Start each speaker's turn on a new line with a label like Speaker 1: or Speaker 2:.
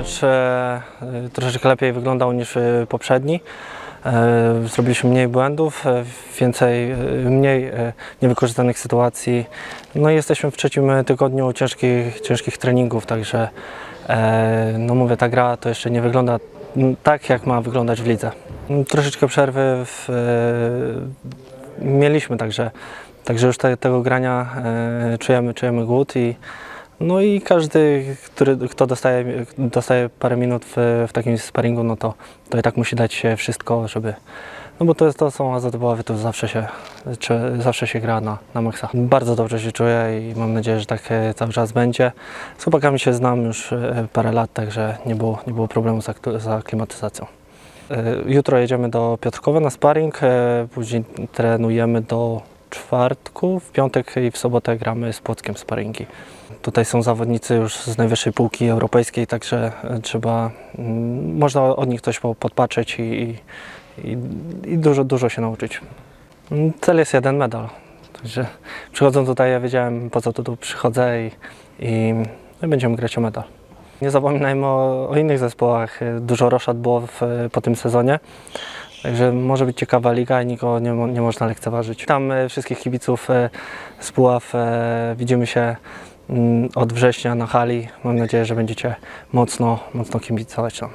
Speaker 1: mecz e, troszeczkę lepiej wyglądał niż e, poprzedni. E, Zrobiliśmy mniej błędów, e, więcej, e, mniej e, niewykorzystanych sytuacji. No i jesteśmy w trzecim tygodniu ciężkich, ciężkich treningów, także e, no mówię, ta gra to jeszcze nie wygląda tak, jak ma wyglądać w lidze. Troszeczkę przerwy w, e, mieliśmy, także, także już te, tego grania e, czujemy, czujemy głód i no i każdy, który, kto dostaje, dostaje parę minut w, w takim sparingu, no to, to i tak musi dać wszystko, żeby. No bo to, jest, to są azotobowe, to zawsze się, czy, zawsze się gra na, na maksa. Bardzo dobrze się czuję i mam nadzieję, że tak e, cały czas będzie. Z chłopakami się znam już e, parę lat, także nie było, nie było problemu z, z aklimatyzacją. E, Jutro jedziemy do Piotrkowa na sparring, później trenujemy do czwartku, w piątek i w sobotę gramy z Płockiem sparingi. Tutaj są zawodnicy już z najwyższej półki europejskiej, także e, trzeba, mm, można od nich coś po- podpatrzeć i, i, i, dużo, dużo się nauczyć. Mm, Cel jest jeden medal, także przychodząc tutaj ja wiedziałem po co tu, tu przychodzę i, i, no i będziemy grać o medal. Nie zapominajmy o, o innych zespołach, dużo roszad było w, po tym sezonie. Także może być ciekawa liga i nikogo nie, nie można lekceważyć. Tam e, wszystkich kibiców e, z Puław e, widzimy się mm, od września na hali. Mam nadzieję, że będziecie mocno, mocno kibicować nam.